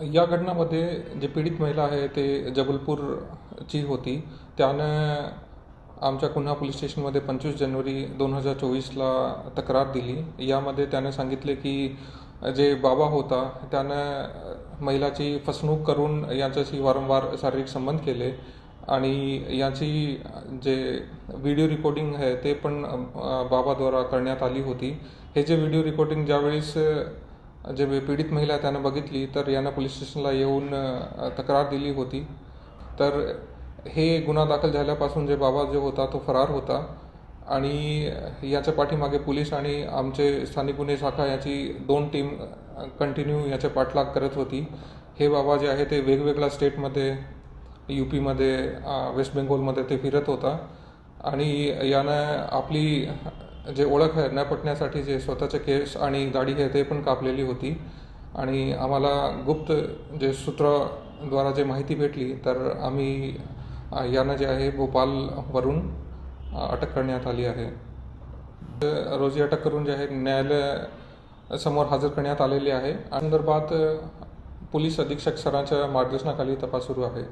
या घटनामध्ये जे पीडित महिला आहे ते जबलपूरची होती. त्यानं आमच्या कुन्हा पोलीस स्टेशनमध्ये पंचवीस जानेवारी दोन हजार चोवीसला तक्रार दिली. यामध्ये त्याने सांगितले की जे बाबा होता त्यानं महिलाची फसवणूक करून यांच्याशी वारंवार शारीरिक संबंध केले आणि याची जे व्हिडिओ रेकॉर्डिंग आहे ते पण बाबाद्वारा करण्यात आली होती. हे जे व्हिडिओ रेकॉर्डिंग ज्यावेळेस जे पीडित महिला त्यानं बघितली तर यानं पोलीस स्टेशनला येऊन तक्रार दिली होती। तर हे गुन्हा दाखल झाल्यापासून जे बाबा जो होता तो फरार होता आणि याच्या पाठीमागे पोलीस आणि आमचे स्थानिक गुन्हे शाखा याची दोन टीम कंटिन्यू याचे पाठलाग करत होती. हे बाबा जे आहे ते वेगवेगळ्या स्टेटमध्ये यू पीमध्ये वेस्ट बेंगॉलमध्ये ते फिरत होता. आणि यानं आपली जे ओळख आहे न पटण्यासाठी जे स्वतःचे केस आणि गाडी आहे ते पण कापलेली होती. आणि आम्हाला गुप्त जे सूत्राद्वारा जे माहिती भेटली तर आम्ही यांना जे आहे भोपालवरून अटक करण्यात आली आहे. रोजी अटक करून जे आहे न्यायालय समोर हजर करण्यात आलेले आहे. संदर्भात पोलीस अधीक्षक सरांच्या मार्गदर्शनाखाली तपास सुरू आहे.